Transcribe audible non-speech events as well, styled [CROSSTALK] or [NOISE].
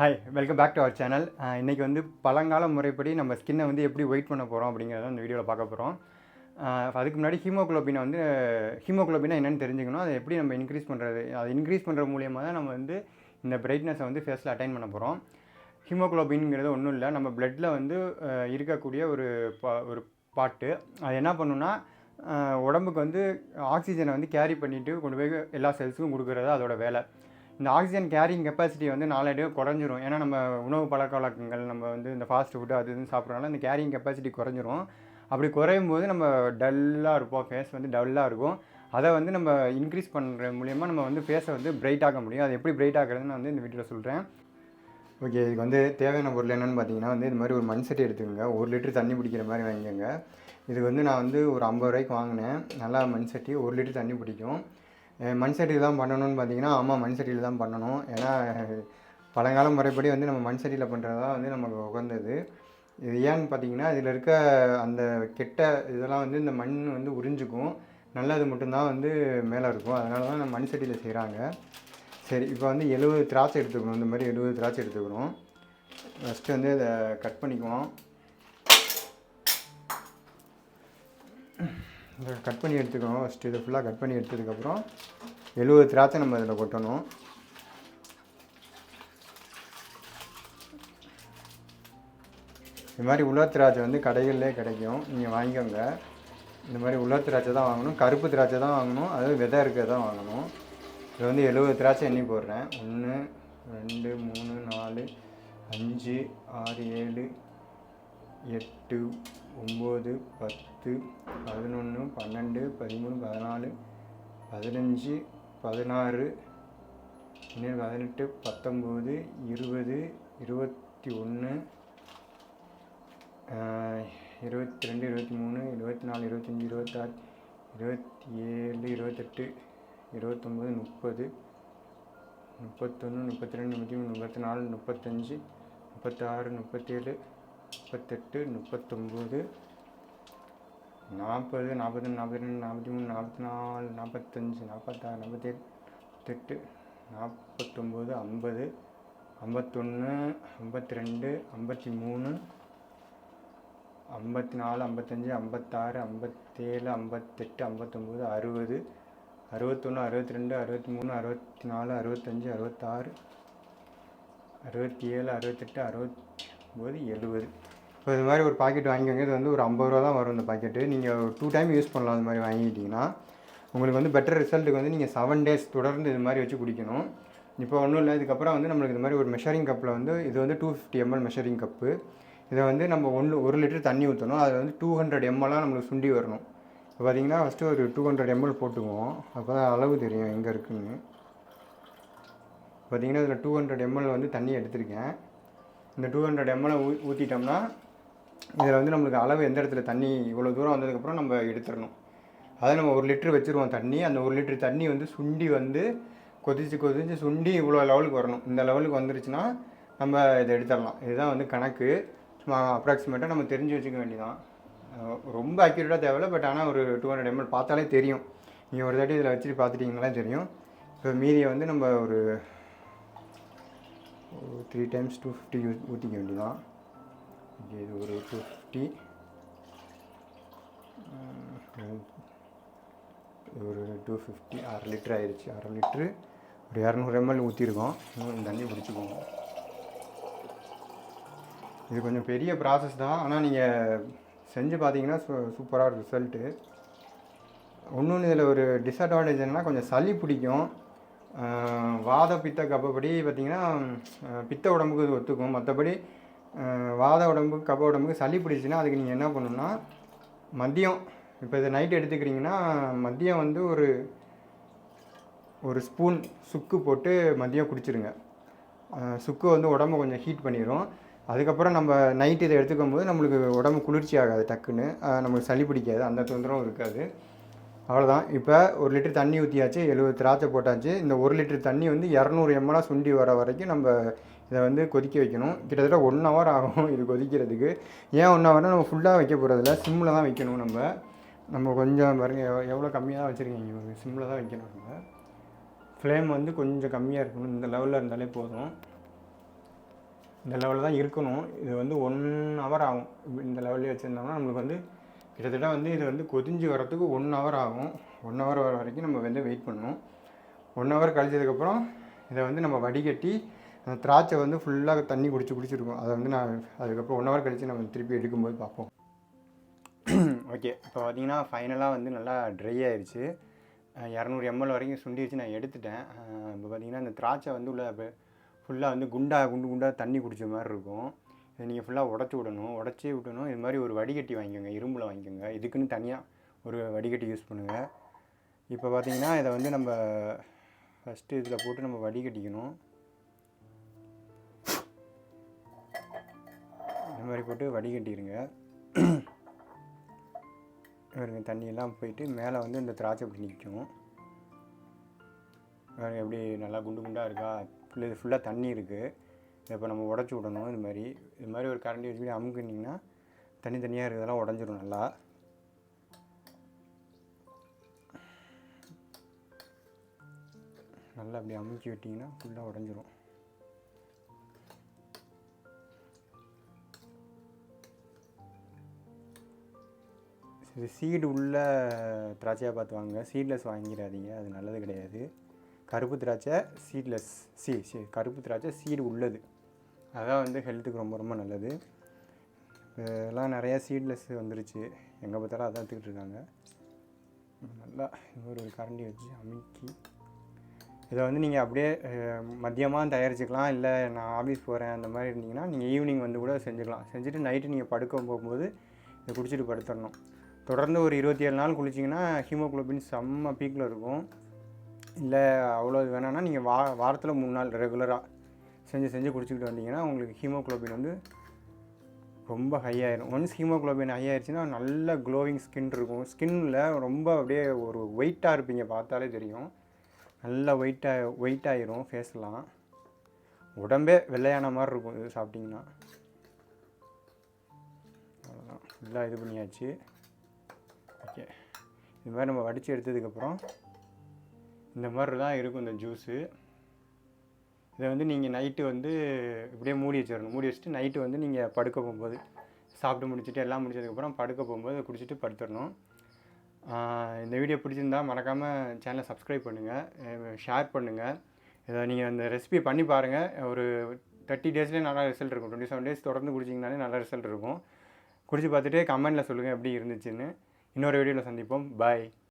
Hi welcome back to our channel இன்றைக்கி வந்து பழங்கால முறைப்படி நம்ம ஸ்கின்னை வந்து எப்படி ஒயிட் பண்ண போகிறோம் அப்படிங்கிறத இந்த வீடியோவில் பார்க்க போகிறோம் uh, அதுக்கு முன்னாடி ஹீமோக்ளோபினை வந்து ஹீமோக்ளோபினா என்னென்னு தெரிஞ்சுக்கணும். அதை எப்படி நம்ம இன்க்ரீஸ் பண்ணுறது அதை இன்க்ரீஸ் பண்ணுற மூலியமாக தான் நம்ம வந்து இந்த பிரைட்னஸை வந்து ஃபேஸில் அட்டைன் பண்ண போகிறோம் ஹீமோக்ளோபின்ங்கிறது ஒன்றும் இல்லை. நம்ம பிளட்டில் வந்து uh, இருக்கக்கூடிய ஒரு பா ஒரு பாட்டு அது என்ன பண்ணுன்னா uh, உடம்புக்கு வந்து ஆக்சிஜனை வந்து கேரி பண்ணிவிட்டு கொண்டு போய் எல்லா செல்ஸுக்கும் கொடுக்குறது அதோட வேலை. இந்த ஆக்சிஜன் கேரிங் கெப்பாசிட்டி வந்து நாளடியாக குறைஞ்சிரும். ஏன்னா நம்ம உணவு பழக்க வழக்கங்கள் நம்ம வந்து இந்த ஃபாஸ்ட் ஃபுட்டு அது இதுன்னு சாப்பிட்றனால இந்த கேரிங் கெப்பாசிட்டி குறைஞ்சிரும். அப்படி குறையும் போது நம்ம டல்லாக இருப்போம். ஃபேஸ் வந்து டல்லாக இருக்கும். அதை வந்து நம்ம இன்க்ரீஸ் பண்ணுற மூலிமா நம்ம வந்து ஃபேஸை வந்து பிரைட் ஆக்க முடியும். அது எப்படி பிரைட் ஆகிறதுன்னு வந்து இந்த வீடியோவில் சொல்கிறேன் ஓகே இதுக்கு வந்து தேவையான பொருள் என்னென்னு பார்த்தீங்கன்னா வந்து இது மாதிரி ஒரு மண் சட்டி எடுத்துக்கோங்க. ஒரு லிட்டர் தண்ணி பிடிக்கிற மாதிரி வாங்கிக்கோங்க. இதுக்கு வந்து நான் வந்து ஒரு ஐம்பது ரூபாய்க்கு வாங்கினேன். நல்லா மண் சட்டி ஒரு லிட்டர் தண்ணி பிடிக்கும். மண் சட்டியில் தான் பண்ணணும்னு பார்த்தீங்கன்னா ஆமாம் மண் சட்டியில் தான் பண்ணணும். ஏன்னா பழங்கால முறைப்படி வந்து நம்ம மண் சட்டியில் பண்ணுறது தான் வந்து நமக்கு உகந்தது. இது ஏன்னு பார்த்தீங்கன்னா இதில் இருக்க அந்த கெட்ட இதெல்லாம் வந்து இந்த மண் வந்து உறிஞ்சிக்கும். நல்லது மட்டும்தான் வந்து மேலே இருக்கும். அதனால தான் நம்ம மண் சட்டியில் செய்கிறாங்க. சரி இப்போ வந்து எழுபது திராட்சை எடுத்துக்கணும். இந்த மாதிரி எழுபது திராட்சை எடுத்துக்கணும். ஃபஸ்ட்டு வந்து இதை கட் பண்ணிக்குவோம். கட் பண்ணி எடுத்துக்கணும். ஃபஸ்ட்டு இதை ஃபுல்லாக கட் பண்ணி எடுத்ததுக்கப்புறம் எழுபது திராட்சை நம்ம இதில் கொட்டணும். இது மாதிரி உலர் திராட்சை வந்து கடைகளிலே கிடைக்கும். நீங்கள் வாங்கிக்கோங்க. இந்த மாதிரி உலர் திராட்சை தான் வாங்கணும். கருப்பு திராட்சை தான் வாங்கணும். அதாவது விதை இருக்கிறது தான் வாங்கணும். இது வந்து எழுபது திராட்சை எண்ணி போடுறேன். ஒன்று ரெண்டு மூணு நாலு அஞ்சு ஆறு ஏழு எட்டு ஒம்பது பத்து பதினொன்று பன்னெண்டு பதிமூணு பதினாலு பதினஞ்சு பதினாறு இன்னும் பதினெட்டு பத்தொம்போது இருபது இருபத்தி ஒன்று இருபத்தி ரெண்டு இருபத்தி மூணு இருபத்தி நாலு இருபத்தஞ்சி இருபத்தாறு இருபத்தி ஏழு இருபத்தெட்டு இருபத்தொம்போது முப்பது முப்பத்தொன்று முப்பத்தி ரெண்டு முப்பத்தி மூணு முப்பத்தி நாலு முப்பத்தஞ்சு முப்பத்தாறு முப்பத்தேழு முப்பத்தெட்டு முப்பத்தொம்போது நாற்பது நாற்பது நாற்பத்தி ரெண்டு நாற்பத்தி மூணு நாற்பத்தி நாலு நாற்பத்தஞ்சு நாற்பத்தாறு நாற்பத்தேழு நாற்பத்தெட்டு நாற்பத்தொம்போது ஐம்பது ஐம்பத்தொன்று ஐம்பத்தி ரெண்டு ஐம்பத்தி மூணு ஐம்பத்தி நாலு ஐம்பத்தஞ்சு ஐம்பத்தாறு ஐம்பத்தேழு ஐம்பத்தெட்டு ஐம்பத்தொம்போது அறுபது அறுபத்தொன்று அறுபத்தி ரெண்டு அறுபத்தி மூணு அறுபத்தி நாலு அறுபத்தஞ்சு அறுபத்தாறு அறுபத்தி ஏழு அறுபத்தெட்டு ஒம்பது எழுபது. இப்போ இது மாதிரி ஒரு பாக்கெட் வாங்கிக்கோங்க. இது வந்து ஒரு ஐம்பது ரூபா தான் வரும் இந்த பாக்கெட்டு நீங்கள் டூ டைம் யூஸ் பண்ணலாம் அது மாதிரி வாங்கிக்கிட்டிங்கன்னா உங்களுக்கு வந்து பெட்டர் ரிசல்ட்டுக்கு வந்து நீங்கள் செவன் டேஸ் தொடர்ந்து இது மாதிரி வச்சு குடிக்கணும். இப்போ ஒன்றும் இல்லை. இதுக்கப்புறம் வந்து நம்மளுக்கு இது மாதிரி ஒரு மெஷரிங் கப்பில் வந்து இது வந்து two fifty ml measuring cup இதை வந்து நம்ம ஒன்று ஒரு லிட்டர் தண்ணி ஊற்றணும் அதில் வந்து டூ ஹண்ட்ரட் எம்எல்லாம் நம்மளுக்கு சுண்டி வரணும். இப்போ பார்த்தீங்கன்னா ஃபஸ்ட்டு ஒரு டூ ஹண்ட்ரட் எம்எல் போட்டுக்குவோம். அப்போ தான் அளவு தெரியும் எங்கே இருக்குன்னு. பார்த்தீங்கன்னா இதில் டூ ஹண்ட்ரட் எம்எல் வந்து தண்ணி எடுத்திருக்கேன். இந்த டூ ஹண்ட்ரட் எம்எல் ஊ ஊற்றிட்டோம்னா இதில் வந்து நம்மளுக்கு அளவு எந்த இடத்துல தண்ணி இவ்வளோ தூரம் வந்ததுக்கப்புறம் நம்ம எடுத்துடணும். அதை நம்ம ஒரு லிட்ரு வச்சுருவோம் தண்ணி. அந்த ஒரு லிட்டர் தண்ணி வந்து சுண்டி வந்து கொதிச்சு கொதிச்சு சுண்டி இவ்வளோ லெவலுக்கு வரணும். இந்த லெவலுக்கு வந்துருச்சுன்னா நம்ம இதை எடுத்துடலாம். இதுதான் வந்து கணக்கு. சும்மா அப்ராக்சிமேட்டாக நம்ம தெரிஞ்சு வச்சுக்க வேண்டியதான் ரொம்ப அக்யூரேட்டாக தேவையில்ல பட் ஆனால் ஒரு டூ ஹண்ட்ரட் எம்எல் பார்த்தாலே தெரியும். நீங்கள் ஒரு தாட்டி இதில் வச்சுட்டு பார்த்துட்டிங்கனாலே தெரியும். இப்போ மீதியை வந்து நம்ம ஒரு த்ரீ டைம்ஸ் டூ ஃபிஃப்டி ஊற்றிக்க வேண்டியதான் தான் இது ஒரு டூ ஃபிஃப்டி ஒரு டூ ஃபிஃப்டி அரை லிட்டர் ஆயிடுச்சு அரை லிட்ரு ஒரு இரநூறு எம்எல் ஊற்றிருக்கோம் இன்னும் தண்ணி பிடிச்சிக்கோங்க இது கொஞ்சம் பெரிய ப்ராசஸ் தான். ஆனால் நீங்கள் செஞ்சு பார்த்தீங்கன்னா சூ சூப்பராக இருக்கும் ரிசல்ட்டு ஒன்று இதில் ஒரு டிஸ்அட்வான்டேஜ் என்னன்னா கொஞ்சம் சளி பிடிக்கும். வாத பித்த கப்பப்படி பார்த்திங்கன்னா பித்த உடம்புக்கு இது ஒத்துக்கும். மற்றபடி வாத உடம்புக்கு கப்ப உடம்புக்கு சளி பிடிச்சின்னா அதுக்கு நீங்கள் என்ன பண்ணணும்னா மதியம் இப்போ இதை நைட் எடுத்துக்கிறீங்கன்னா மதியம் வந்து ஒரு ஒரு ஸ்பூன் சுக்கு போட்டு மதியம் குடிச்சிருங்க. சுக்கு வந்து உடம்பு கொஞ்சம் ஹீட் பண்ணிடும் அதுக்கப்புறம் நம்ம நைட் இதை எடுத்துக்கும் போது நம்மளுக்கு உடம்பு குளிர்ச்சி ஆகாது டக்குன்னு. நம்மளுக்கு நமக்கு சளி பிடிக்காது அந்த தொந்தரவும் இருக்காது. அவ்வளோதான் இப்போ ஒரு லிட்டர் தண்ணி ஊற்றியாச்சு எழுபது திராட்சை போட்டாச்சு. இந்த ஒரு லிட்டர் தண்ணி வந்து இரநூறு எம்எலாக சுண்டி வர வரைக்கும் நம்ம இதை வந்து கொதிக்க வைக்கணும். கிட்டத்தட்ட ஒன் ஹவர் ஆகும் இது கொதிக்கிறதுக்கு. ஏன் ஒன் ஹவர்னால் நம்ம ஃபுல்லாக வைக்க போகிறதில்ல சிம்மில் தான் வைக்கணும் நம்ம. நம்ம கொஞ்சம் பாருங்கள் எவ்வளோ கம்மியாக தான் வச்சுருக்கீங்க சிம்மில் தான் வைக்கணும் நம்ம. ஃப்ளேம் வந்து கொஞ்சம் கம்மியாக இருக்கணும். இந்த லெவலில் இருந்தாலே போதும். இந்த லெவலில் தான் இருக்கணும். இது வந்து ஒன் ஹவர் ஆகும். இந்த லெவல்லே வச்சுருந்தோம்னா நம்மளுக்கு வந்து கிட்டத்தட்ட வந்து இது வந்து கொதிஞ்சு வரத்துக்கு ஒன் ஹவர் ஆகும். ஒன் ஹவர் வர வரைக்கும் நம்ம வந்து வெயிட் பண்ணணும். ஒன் ஹவர் கழிச்சதுக்கப்புறம் இதை வந்து நம்ம வடிகட்டி அந்த திராட்சை வந்து ஃபுல்லாக தண்ணி குடிச்சு குடிச்சிருக்கும் அதை வந்து நான் அதுக்கப்புறம் ஒன் ஹவர் கழித்து நம்ம திருப்பி எடுக்கும்போது பார்ப்போம். [CLEARS THROAT] ஓகே இப்போ பார்த்தீங்கன்னா ஃபைனலாக வந்து நல்லா ட்ரை ஆயிடுச்சு இரநூறு எம்எல் வரைக்கும் சுண்டி வச்சு நான் எடுத்துட்டேன். இப்போ பார்த்தீங்கன்னா அந்த திராட்சை வந்து உள்ள ஃபுல்லாக வந்து குண்டா குண்டு குண்டாக தண்ணி குடித்த மாதிரி இருக்கும். நீங்கள் ஃபுல்லாக உடச்சி விடணும் உடச்சி விடணும் இது மாதிரி ஒரு வடிகட்டி வாங்கிக்கோங்க இரும்பில் வாங்கிக்கோங்க. இதுக்குன்னு தனியாக ஒரு வடிகட்டி யூஸ் பண்ணுங்கள் இப்போ பார்த்தீங்கன்னா இதை வந்து நம்ம ஃபஸ்ட்டு இதில் போட்டு நம்ம வடிகட்டிக்கணும். இந்த மாதிரி போட்டு வடிகட்டிடுங்க பாருங்க தண்ணியெல்லாம் போயிட்டு மேலே வந்து இந்த திராட்சை அப்படி நிற்கும். பாருங்க எப்படி நல்லா குண்டு குண்டாக இருக்கா? ஃபுல்லு இது ஃபுல்லாக தண்ணி இருக்குது இப்போ நம்ம உடச்சி விடணும் இது மாதிரி. இது மாதிரி ஒரு கரண்டி வச்சுக்கிட்டு அமுக்குனிங்கன்னா தனித்தனியாக இருக்கிறதெல்லாம் உடஞ்சிடும் நல்லா. நல்லா அப்படி அமுக்கி விட்டிங்கன்னா ஃபுல்லாக உடஞ்சிரும். இது சீடு உள்ள திராட்சையாக பார்த்து வாங்க சீட்லெஸ் வாங்கிடாதீங்க அது நல்லது கிடையாது. கருப்பு திராட்சை சீட்லெஸ் சி சி கருப்பு திராட்சை சீடு உள்ளது. அதான் வந்து ஹெல்த்துக்கு ரொம்ப ரொம்ப நல்லது. இதெல்லாம் நிறையா சீட்லெஸ் வந்துருச்சு. எங்கே பார்த்தாலும் அதான் எடுத்துக்கிட்டு இருக்காங்க. நல்லா இன்னொரு ஒரு கரண்டி வச்சு அமுக்கி. இதை வந்து நீங்கள் அப்படியே மதியமாக தயாரிச்சுக்கலாம் இல்லை நான் ஆஃபீஸ் போகிறேன் அந்த மாதிரி இருந்தீங்கன்னா நீங்கள் ஈவினிங் வந்து கூட செஞ்சுக்கலாம். செஞ்சுட்டு நைட்டு நீங்கள் படுக்க போகும்போது இதை குடிச்சிட்டு படுத்துடணும். தொடர்ந்து ஒரு இருபத்தி ஏழு நாள் குளிச்சிங்கன்னா ஹீமோக்ளோபின் செம்ம பீக்கில் இருக்கும். இல்லை அவ்வளோ இது வேணாம்னா நீங்கள் வா வாரத்தில் மூணு நாள் ரெகுலராக செஞ்சு செஞ்சு குடிச்சிக்கிட்டு வந்தீங்கன்னா உங்களுக்கு ஹீமோகுளோபின் வந்து ரொம்ப ஹையாயிரும் ஒன்ஸ் ஹீமோகுளோபின் ஹையாயிருச்சுன்னா நல்ல க்ளோவிங் ஸ்கின் இருக்கும். ஸ்கின்னில் ரொம்ப அப்படியே ஒரு வெயிட்டாக இருப்பீங்க பார்த்தாலே தெரியும். நல்லா வெயிட்டாக வெயிட் ஆயிரும் ஃபேஸ்லாம் உடம்பே வெள்ளையான மாதிரி இருக்கும் இது சாப்பிட்டிங்கன்னா. அவ்வளோதான் ஃபுல்லாக இது பண்ணியாச்சு. ஓகே இது மாதிரி நம்ம வடித்து எடுத்ததுக்கப்புறம் இந்த மாதிரி தான் இருக்கும் இந்த ஜூஸு இதை வந்து நீங்கள் நைட்டு வந்து இப்படியே மூடி வச்சிடணும். மூடி வச்சுட்டு நைட்டு வந்து நீங்கள் படுக்க போகும்போது சாப்பிட்டு முடிச்சுட்டு எல்லாம் முடிச்சதுக்கப்புறம் படுக்க போகும்போது குடிச்சிட்டு படுத்துடணும். இந்த வீடியோ பிடிச்சிருந்தா மறக்காமல் சேனலை சப்ஸ்கிரைப் பண்ணுங்கள் ஷேர் பண்ணுங்கள் இதை நீங்கள் அந்த ரெசிபி பண்ணி பாருங்கள் ஒரு தேர்ட்டி டேஸ்லேயே நல்லா ரிசல்ட் இருக்கும். டுவெண்ட்டி செவன் டேஸ் தொடர்ந்து குடிச்சிங்கனாலே நல்ல ரிசல்ட் இருக்கும். குடிச்சு பார்த்துட்டு கமெண்ட்டில் சொல்லுங்கள் எப்படி இருந்துச்சுன்னு. இன்னொரு வீடியோவில் சந்திப்போம். பாய்